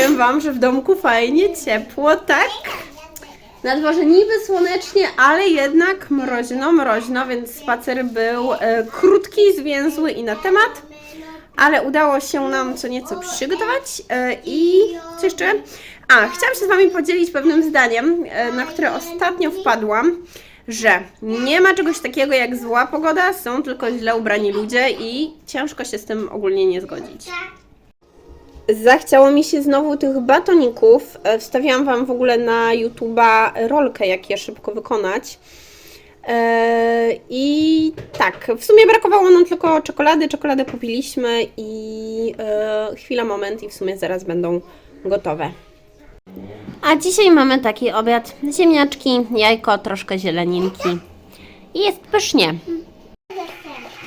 powiem Wam, że w domku fajnie ciepło, tak? Na dworze niby słonecznie, ale jednak mroźno, mroźno, więc spacer był e, krótki, zwięzły i na temat. Ale udało się nam co nieco przygotować e, i co jeszcze? A, chciałam się z Wami podzielić pewnym zdaniem, e, na które ostatnio wpadłam, że nie ma czegoś takiego jak zła pogoda, są tylko źle ubrani ludzie i ciężko się z tym ogólnie nie zgodzić. Zachciało mi się znowu tych batoników. E, Wstawiłam Wam w ogóle na YouTube'a rolkę, jak je szybko wykonać. E, I tak, w sumie brakowało nam tylko czekolady. Czekoladę kupiliśmy i e, chwila, moment i w sumie zaraz będą gotowe. A dzisiaj mamy taki obiad. Ziemniaczki, jajko, troszkę zieleninki. I jest pysznie.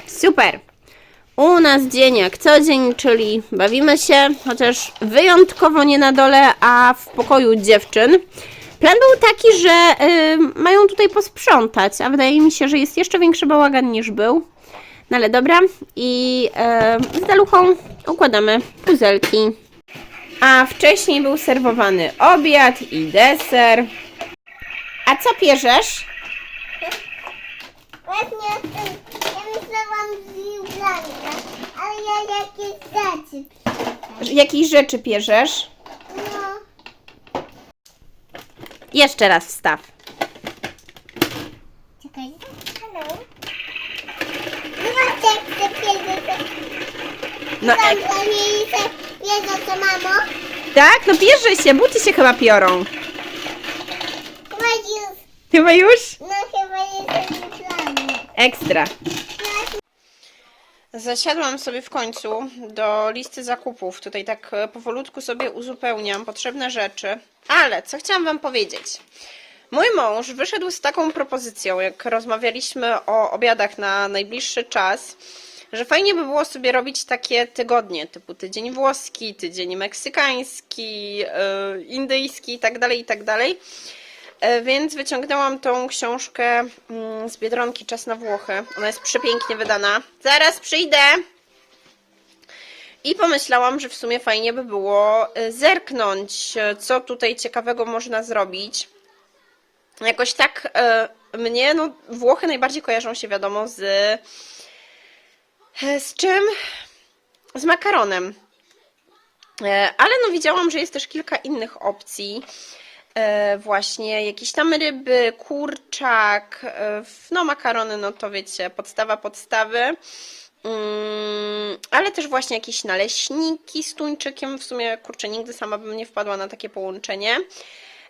Super. U nas dzień jak co dzień, czyli bawimy się, chociaż wyjątkowo nie na dole, a w pokoju dziewczyn. Plan był taki, że y, mają tutaj posprzątać, a wydaje mi się, że jest jeszcze większy bałagan niż był. No ale dobra, i y, z Daluchą układamy puzelki. A wcześniej był serwowany obiad i deser. A co pierzesz? Właśnie ja myślałam z ja jakieś rzeczy. Jakieś rzeczy pierzesz? No, Jeszcze raz wstaw. czekaj. No tak, chcę pierwsze. No, Tam niej se co mamo. tak? No bierze się, buty się chyba piorą. Chyba już. Chyba już? No chyba jest Juliana. Ekstra. Zasiadłam sobie w końcu do listy zakupów. Tutaj tak e, powolutku sobie uzupełniam potrzebne rzeczy. Ale co chciałam Wam powiedzieć? Mój mąż wyszedł z taką propozycją, jak rozmawialiśmy o obiadach na najbliższy czas, że fajnie by było sobie robić takie tygodnie, typu tydzień włoski, tydzień meksykański, yy, indyjski itd., itd. E, Więc wyciągnęłam tą książkę mm, z Biedronki Czas na Włochy. Ona jest przepięknie wydana. Zaraz przyjdę! I pomyślałam, że w sumie fajnie by było e, zerknąć, e, co tutaj ciekawego można zrobić. Jakoś tak mnie, no Włochy najbardziej kojarzą się wiadomo z... Z czym? Z makaronem. Ale no widziałam, że jest też kilka innych opcji. E, Właśnie jakieś tam ryby, kurczak, e, no makarony, no to wiecie, podstawa podstawy. Mm, Ale też właśnie jakieś naleśniki z tuńczykiem. W sumie, kurczę, nigdy sama bym nie wpadła na takie połączenie.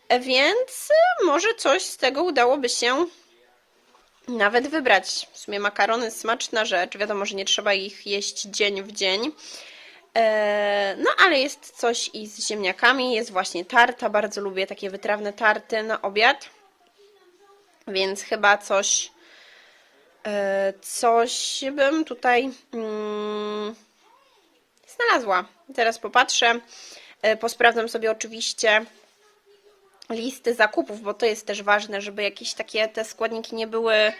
E, Więc może coś z tego udałoby się nawet wybrać. W sumie makarony smaczna rzecz. Wiadomo, że nie trzeba ich jeść dzień w dzień. E, No, ale jest coś i z ziemniakami. Jest właśnie tarta. Bardzo lubię takie wytrawne tarty na obiad. Więc chyba coś, e, coś bym tutaj mm, znalazła. Teraz popatrzę. E, Posprawdzam sobie oczywiście listy zakupów, bo to jest też ważne, żeby jakieś takie te składniki nie były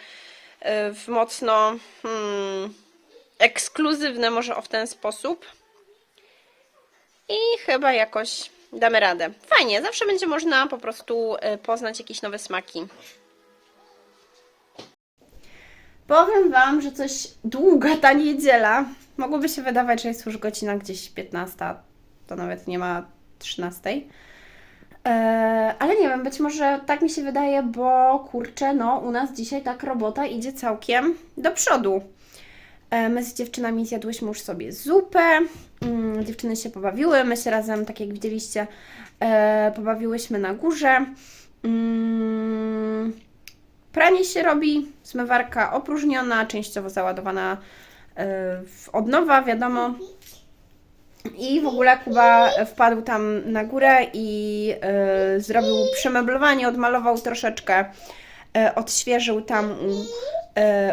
w mocno hmm, ekskluzywne, może o w ten sposób. I chyba jakoś damy radę. Fajnie, zawsze będzie można po prostu e, poznać jakieś nowe smaki. Powiem Wam, że coś długa ta niedziela. Mogłoby się wydawać, że jest już godzina gdzieś 15, to nawet nie ma 13. Eee, ale nie wiem, być może tak mi się wydaje, bo kurczę, no u nas dzisiaj tak robota idzie całkiem do przodu. E, My z dziewczynami zjadłyśmy już sobie zupę, mm, dziewczyny się pobawiły, my się razem, tak jak widzieliście, e, pobawiłyśmy na górze. Mm, Pranie się robi, zmywarka opróżniona, częściowo załadowana e, od nowa, wiadomo. I w ogóle Kuba wpadł tam na górę i zrobił przemeblowanie, odmalował troszeczkę, odświeżył tam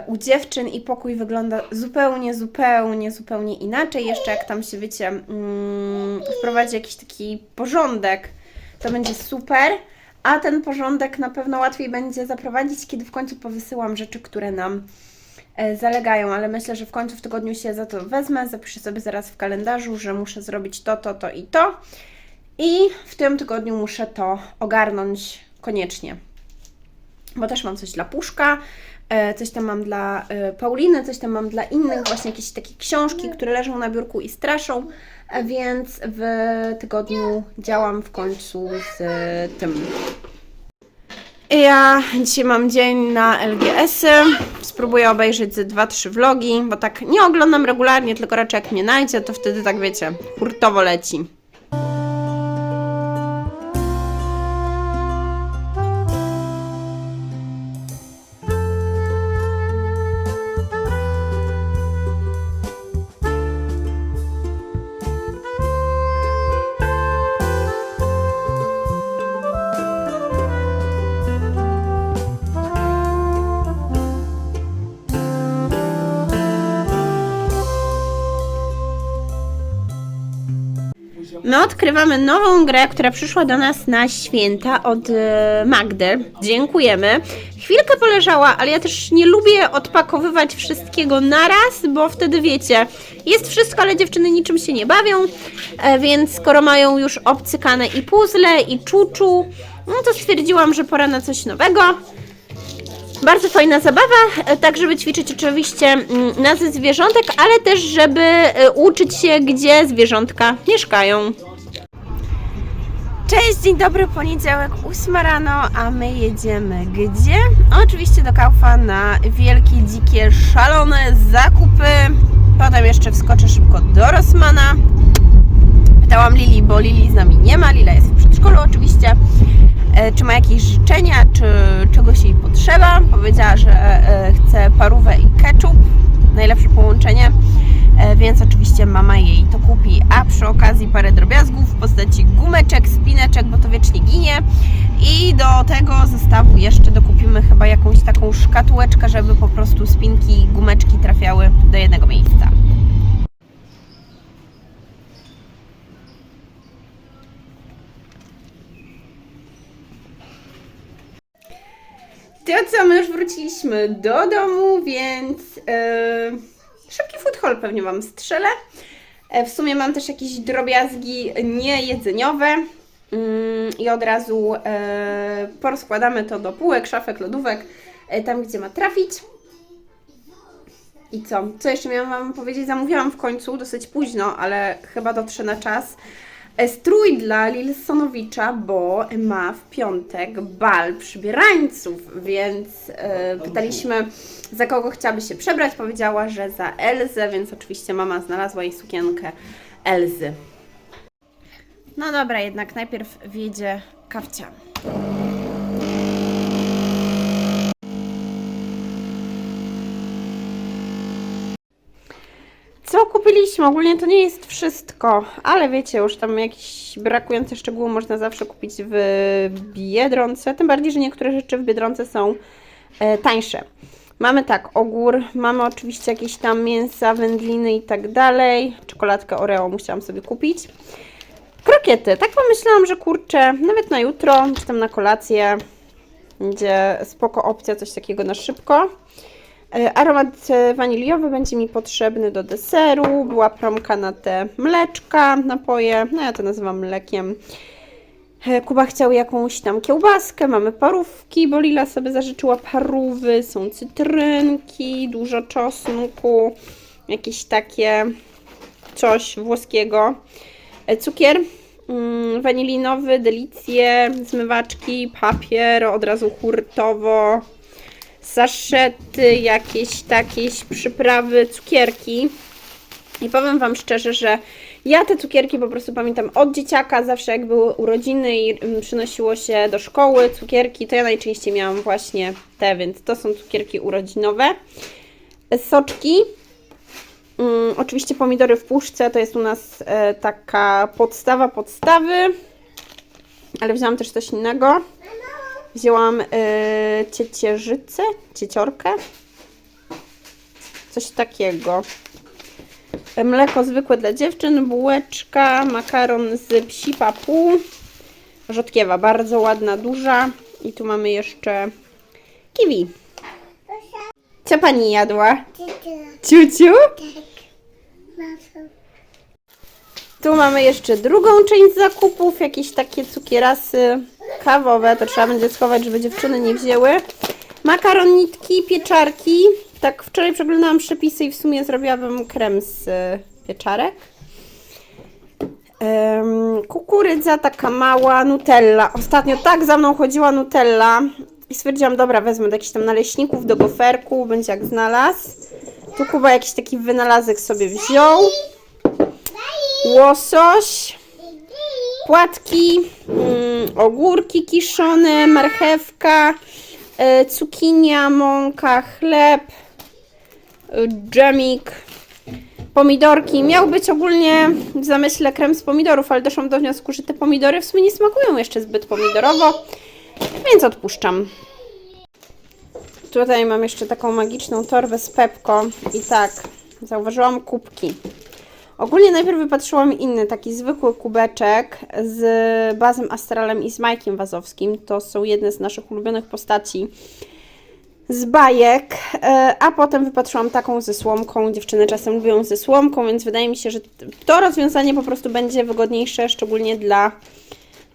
u dziewczyn i pokój wygląda zupełnie, zupełnie, zupełnie inaczej. Jeszcze jak tam się, wiecie, mm, wprowadzi jakiś taki porządek, to będzie super. A ten porządek na pewno łatwiej będzie zaprowadzić, kiedy w końcu powysyłam rzeczy, które nam e, zalegają, ale myślę, że w końcu w tygodniu się za to wezmę, zapiszę sobie zaraz w kalendarzu, że muszę zrobić to, to, to i to. I w tym tygodniu muszę to ogarnąć koniecznie. Bo też mam coś dla Puszka, e, coś tam mam dla e, Pauliny, coś tam mam dla innych, właśnie jakieś takie książki, które leżą na biurku i straszą, e, więc w tygodniu działam w końcu z e, tym. Ja dzisiaj mam dzień na LGS-y. Spróbuję obejrzeć ze 2-3 vlogi, bo tak nie oglądam regularnie, tylko raczej jak mnie najdzie, to wtedy tak wiecie, hurtowo leci. My odkrywamy nową grę, która przyszła do nas na święta od e, Magdy. Dziękujemy. Chwilkę poleżała, ale ja też nie lubię odpakowywać wszystkiego naraz, bo wtedy wiecie, jest wszystko, ale dziewczyny niczym się nie bawią, e, więc skoro mają już obcykane i puzzle, i czuczu, no to stwierdziłam, że pora na coś nowego. Bardzo fajna zabawa, e, tak żeby ćwiczyć oczywiście mm, nazwy zwierzątek, ale też żeby e, uczyć się, gdzie zwierzątka mieszkają. Cześć, dzień dobry, poniedziałek, 8 rano, a my jedziemy gdzie? Oczywiście do Kaufa na wielkie, dzikie, szalone zakupy. Potem jeszcze wskoczę szybko do Rossmana. Pytałam Lili, bo Lili z nami nie ma, Lila jest w przedszkolu oczywiście. E, Czy ma jakieś życzenia, czy czegoś jej potrzeba? Powiedziała, że e, chce parówę i ketchup, najlepsze połączenie, E, więc oczywiście mama jej to kupi, a przy okazji parę drobiazgów w postaci gumeczek, spineczek, bo to wiecznie ginie i do tego zestawu jeszcze dokupimy chyba jakąś taką szkatułeczkę, żeby po prostu spinki i gumeczki trafiały do jednego miejsca. To co, my już wróciliśmy do domu, więc yy, szybki food haul pewnie Wam strzelę. E, W sumie mam też jakieś drobiazgi niejedzeniowe mm, i od razu e, porozkładamy to do półek, szafek, lodówek, e, tam gdzie ma trafić. I co? Co jeszcze miałam Wam powiedzieć? Zamówiłam w końcu, dosyć późno, ale chyba dotrze na czas. Strój dla Lilsonowicza, bo ma w piątek bal przybierańców, więc e, pytaliśmy, za kogo chciałaby się przebrać. Powiedziała, że za Elzę, więc oczywiście mama znalazła jej sukienkę Elzy. No dobra, jednak najpierw wjedzie kawcia. Co kupiliśmy? Ogólnie to nie jest wszystko, ale wiecie, już tam jakieś brakujące szczegóły można zawsze kupić w Biedronce, tym bardziej, że niektóre rzeczy w Biedronce są e, tańsze. Mamy tak, ogór, mamy oczywiście jakieś tam mięsa, wędliny i tak dalej. Czekoladkę Oreo musiałam sobie kupić. Krokiety. Tak pomyślałam, że kurczę, nawet na jutro, czy tam na kolację, będzie spoko opcja, coś takiego na szybko. E, Aromat waniliowy będzie mi potrzebny do deseru. Była promka na te mleczka, napoje. No ja to nazywam mlekiem. E, Kuba chciał jakąś tam kiełbaskę, mamy parówki, bo Lila sobie zażyczyła parówy, są cytrynki, dużo czosnku, jakieś takie coś włoskiego. E, Cukier mm, wanilinowy, delicje, zmywaczki, papier, od razu hurtowo, saszety, jakieś takie przyprawy, cukierki. I powiem Wam szczerze, że ja te cukierki po prostu pamiętam od dzieciaka, zawsze jak były urodziny i mm, przynosiło się do szkoły cukierki, to ja najczęściej miałam właśnie te, więc to są cukierki urodzinowe. Soczki, Mm, oczywiście pomidory w puszce to jest u nas e, taka podstawa podstawy, ale wzięłam też coś innego. Wzięłam e, ciecierzycę, cieciorkę, coś takiego. Mleko zwykłe dla dziewczyn, bułeczka, makaron z psi papu, rzodkiewa, bardzo ładna, duża. I tu mamy jeszcze kiwi. Co pani jadła? Ciuciu? Tu mamy jeszcze drugą część zakupów, jakieś takie cukierasy kawowe, to trzeba będzie schować, żeby dziewczyny nie wzięły. Makaronitki, pieczarki. Tak, wczoraj przeglądałam przepisy i w sumie zrobiłabym krem z y, pieczarek. Kukurydza taka mała, nutella. Ostatnio tak za mną chodziła nutella i stwierdziłam, dobra, wezmę do jakichś tam naleśników, do goferku, będzie jak znalazł. Tu Kuba jakiś taki wynalazek sobie wziął. Łosoś, płatki, mm, ogórki kiszone, marchewka, e, cukinia, mąka, chleb, e, dżemik, pomidorki. Miał być ogólnie w zamyśle krem z pomidorów, ale doszłam do wniosku, że te pomidory w sumie nie smakują jeszcze zbyt pomidorowo, więc odpuszczam. Tutaj mam jeszcze taką magiczną torbę z Pepko i tak, zauważyłam kubki. Ogólnie najpierw wypatrzyłam inny, taki zwykły kubeczek z Bazem Astralem i z Majkiem Wazowskim. To są jedne z naszych ulubionych postaci z bajek, e, a potem wypatrzyłam taką ze słomką. Dziewczyny czasem lubią ze słomką, więc wydaje mi się, że to rozwiązanie po prostu będzie wygodniejsze, szczególnie dla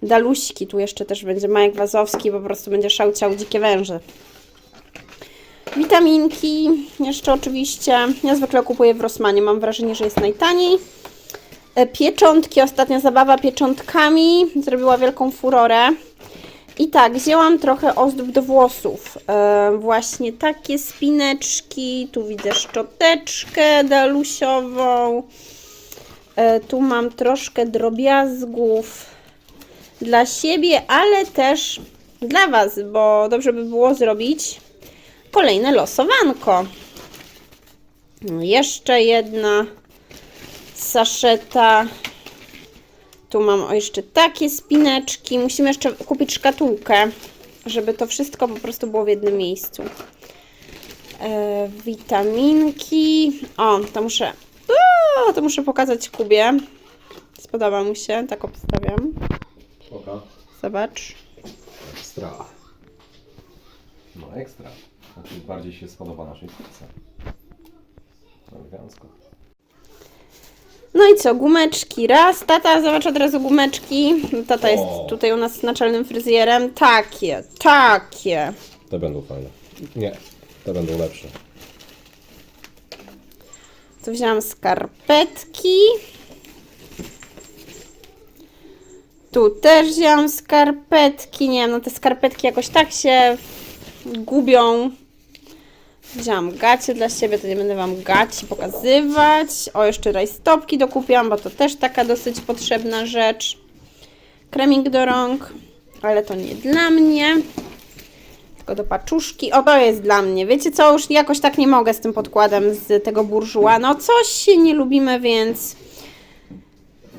Daluśki. Tu jeszcze też będzie Majek Wazowski, po prostu będzie szałciał dzikie węże. Witaminki, jeszcze oczywiście. Ja zwykle kupuję w Rossmanie, mam wrażenie, że jest najtaniej. E, Pieczątki, ostatnia zabawa pieczątkami zrobiła wielką furorę. I tak, wzięłam trochę ozdób do włosów. E, właśnie takie spineczki, tu widzę szczoteczkę dalusiową. E, tu mam troszkę drobiazgów dla siebie, ale też dla Was, bo dobrze by było zrobić kolejne losowanko. No, Jeszcze jedna saszeta. Tu mam o jeszcze takie spineczki. Musimy jeszcze kupić szkatułkę, żeby to wszystko po prostu było w jednym miejscu. E, witaminki. O, to muszę. O, to muszę pokazać Kubie. Spodoba mu się, tak obstawiam. Oka. Zobacz. Ekstra. No ekstra. Znaczy bardziej się spodoba naszej. Elegancko. No i co, gumeczki raz. Tata, zobacz od razu gumeczki. Tata jest O. tutaj u nas naczelnym fryzjerem. Takie, takie. Te będą fajne. Nie, te będą lepsze. Tu wzięłam skarpetki. Tu też wzięłam skarpetki. Nie wiem, no te skarpetki jakoś tak się gubią. Wzięłam gacie dla siebie, to nie będę Wam gaci pokazywać. O, jeszcze rajstopki dokupiłam, bo to też taka dosyć potrzebna rzecz. Kremik do rąk, ale to nie dla mnie. Tylko do paczuszki. O, to jest dla mnie. Wiecie co, już jakoś tak nie mogę z tym podkładem z tego burżuła. No coś się nie lubimy, więc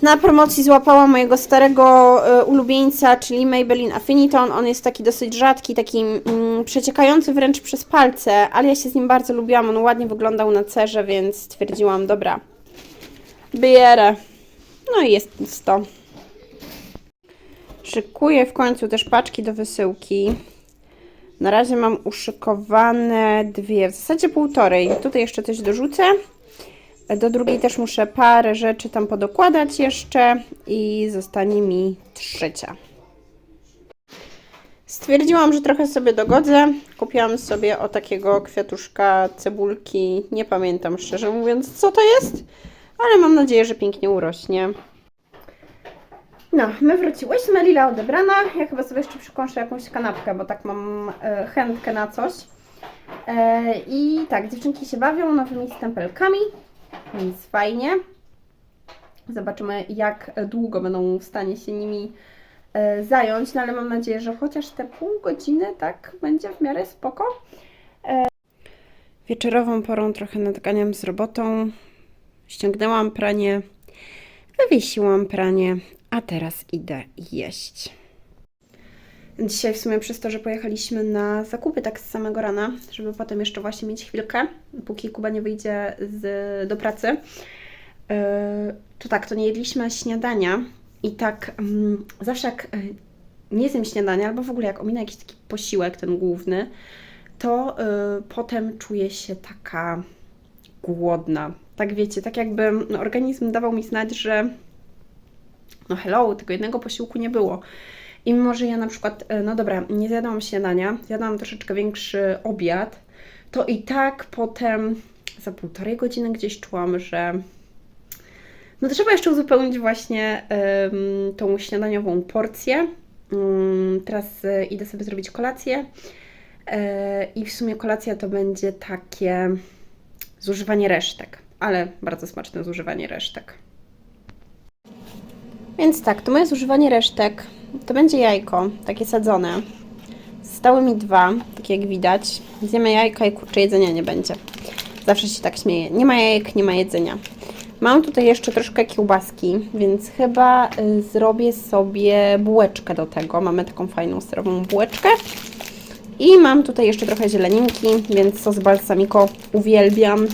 na promocji złapałam mojego starego e, ulubieńca, czyli Maybelline Affiniton. On jest taki dosyć rzadki, taki mm, przeciekający wręcz przez palce, ale ja się z nim bardzo lubiłam. On ładnie wyglądał na cerze, więc stwierdziłam, dobra, bierę. No i jest to. Szykuję w końcu też paczki do wysyłki. Na razie mam uszykowane dwie, w zasadzie półtorej. Tutaj jeszcze coś dorzucę. Do drugiej też muszę parę rzeczy tam podokładać jeszcze i zostanie mi trzecia. Stwierdziłam, że trochę sobie dogodzę. Kupiłam sobie o takiego kwiatuszka cebulki. Nie pamiętam szczerze mówiąc, co to jest, ale mam nadzieję, że pięknie urośnie. No, my wróciłyśmy, Lila odebrana. Ja chyba sobie jeszcze przykąszę jakąś kanapkę, bo tak mam e, chętkę na coś. E, I tak, dziewczynki się bawią nowymi stempelkami, więc fajnie. Zobaczymy, jak długo będą w stanie się nimi e, zająć, no ale mam nadzieję, że chociaż te pół godziny tak będzie w miarę spoko. E, wieczorową porą trochę nadganiam z robotą. Ściągnęłam pranie, wywiesiłam pranie, a teraz idę jeść. Dzisiaj w sumie przez to, że pojechaliśmy na zakupy tak z samego rana, żeby potem jeszcze właśnie mieć chwilkę, póki Kuba nie wyjdzie z, do pracy, yy, to tak, to nie jedliśmy śniadania i tak mm, zawsze jak yy, nie zjem śniadania, albo w ogóle jak ominę jakiś taki posiłek, ten główny, to yy, potem czuję się taka głodna. Tak wiecie, tak jakby no, organizm dawał mi znać, że no hello, tego jednego posiłku nie było. I mimo, że ja na przykład, e, no dobra, nie zjadłam śniadania, zjadłam troszeczkę większy obiad, to i tak potem za półtorej godziny gdzieś czułam, że no trzeba jeszcze uzupełnić właśnie tą śniadaniową porcję. Mm, teraz e, idę sobie zrobić kolację. E, I w sumie kolacja to będzie takie zużywanie resztek, ale bardzo smaczne zużywanie resztek. Więc tak, to moje zużywanie resztek to będzie jajko, takie sadzone. Zostały mi dwa, takie jak widać. Zjemy jajka i kurczę jedzenia nie będzie. Zawsze się tak śmieję. Nie ma jajek, nie ma jedzenia. Mam tutaj jeszcze troszkę kiełbaski, więc chyba y, zrobię sobie bułeczkę do tego. Mamy taką fajną serową bułeczkę. I mam tutaj jeszcze trochę zieleninki, więc sos balsamico uwielbiam.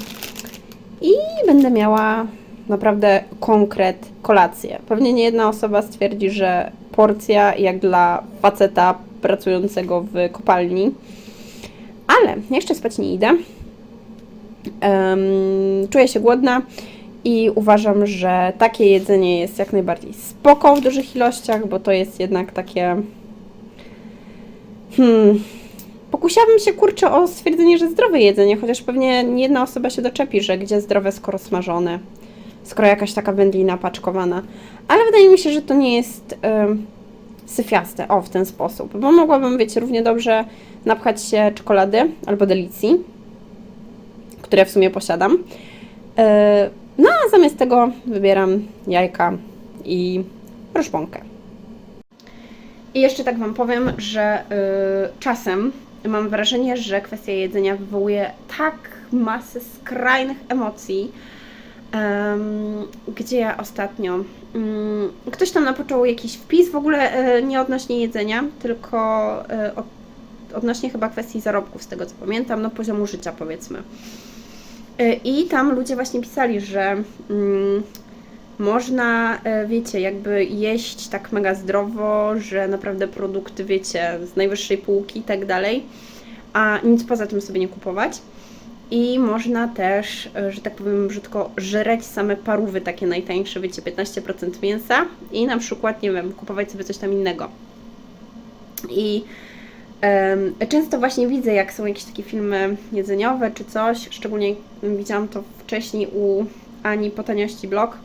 I będę miała naprawdę konkret kolację. Pewnie nie jedna osoba stwierdzi, że porcja jak dla faceta pracującego w kopalni. Ale jeszcze spać nie idę. Em, czuję się głodna i uważam, że takie jedzenie jest jak najbardziej spoko w dużych ilościach, bo to jest jednak takie. Hmm. Pokusiłabym się kurczę o stwierdzenie, że zdrowe jedzenie, chociaż pewnie nie jedna osoba się doczepi, że gdzie zdrowe, skoro smażone, skoro jakaś taka wędlina paczkowana. Ale wydaje mi się, że to nie jest em, syfiaste, o w ten sposób, bo mogłabym, wiecie, równie dobrze napchać się czekolady albo delicji, które w sumie posiadam. E, No a zamiast tego wybieram jajka i roszponkę. I jeszcze tak Wam powiem, że y, czasem mam wrażenie, że kwestia jedzenia wywołuje tak masę skrajnych emocji, em, gdzie ja ostatnio mm, ktoś tam napoczął jakiś wpis w ogóle y, nie odnośnie jedzenia, tylko od, odnośnie chyba kwestii zarobków, z tego co pamiętam, no poziomu życia powiedzmy. Y, I tam ludzie właśnie pisali, że mm, można, e, wiecie, jakby jeść tak mega zdrowo, że naprawdę produkty, wiecie, z najwyższej półki i tak dalej, a nic poza tym sobie nie kupować. I można też, e, że tak powiem brzydko, żreć same parówy takie najtańsze, wiecie, 15% mięsa i na przykład, nie wiem, kupować sobie coś tam innego. I em, często właśnie widzę, jak są jakieś takie filmy jedzeniowe czy coś, szczególnie widziałam to wcześniej u Ani po taniości blog,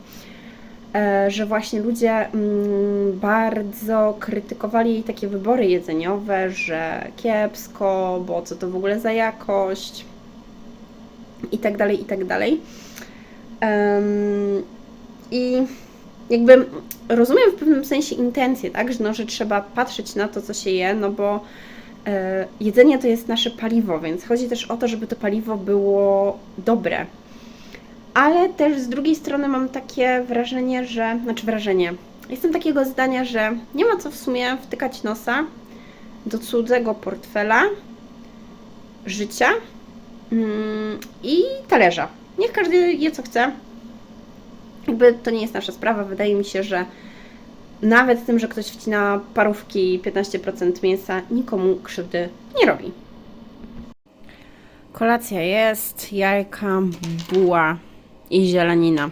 e, że właśnie ludzie mm, bardzo krytykowali jej takie wybory jedzeniowe, że kiepsko, bo co to w ogóle za jakość i tak dalej, i tak dalej. Em, I jakby rozumiem w pewnym sensie intencję, tak, że, no, że trzeba patrzeć na to, co się je, no bo e, jedzenie to jest nasze paliwo, więc chodzi też o to, żeby to paliwo było dobre. Ale też z drugiej strony mam takie wrażenie, że, znaczy wrażenie, jestem takiego zdania, że nie ma co w sumie wtykać nosa do cudzego portfela, życia i talerza. Niech każdy je co chce. Jakby to nie jest nasza sprawa. Wydaje mi się, że nawet tym, że ktoś wcina parówki 15% mięsa, nikomu krzywdy nie robi. Kolacja jest, jajka, buła i zielenina.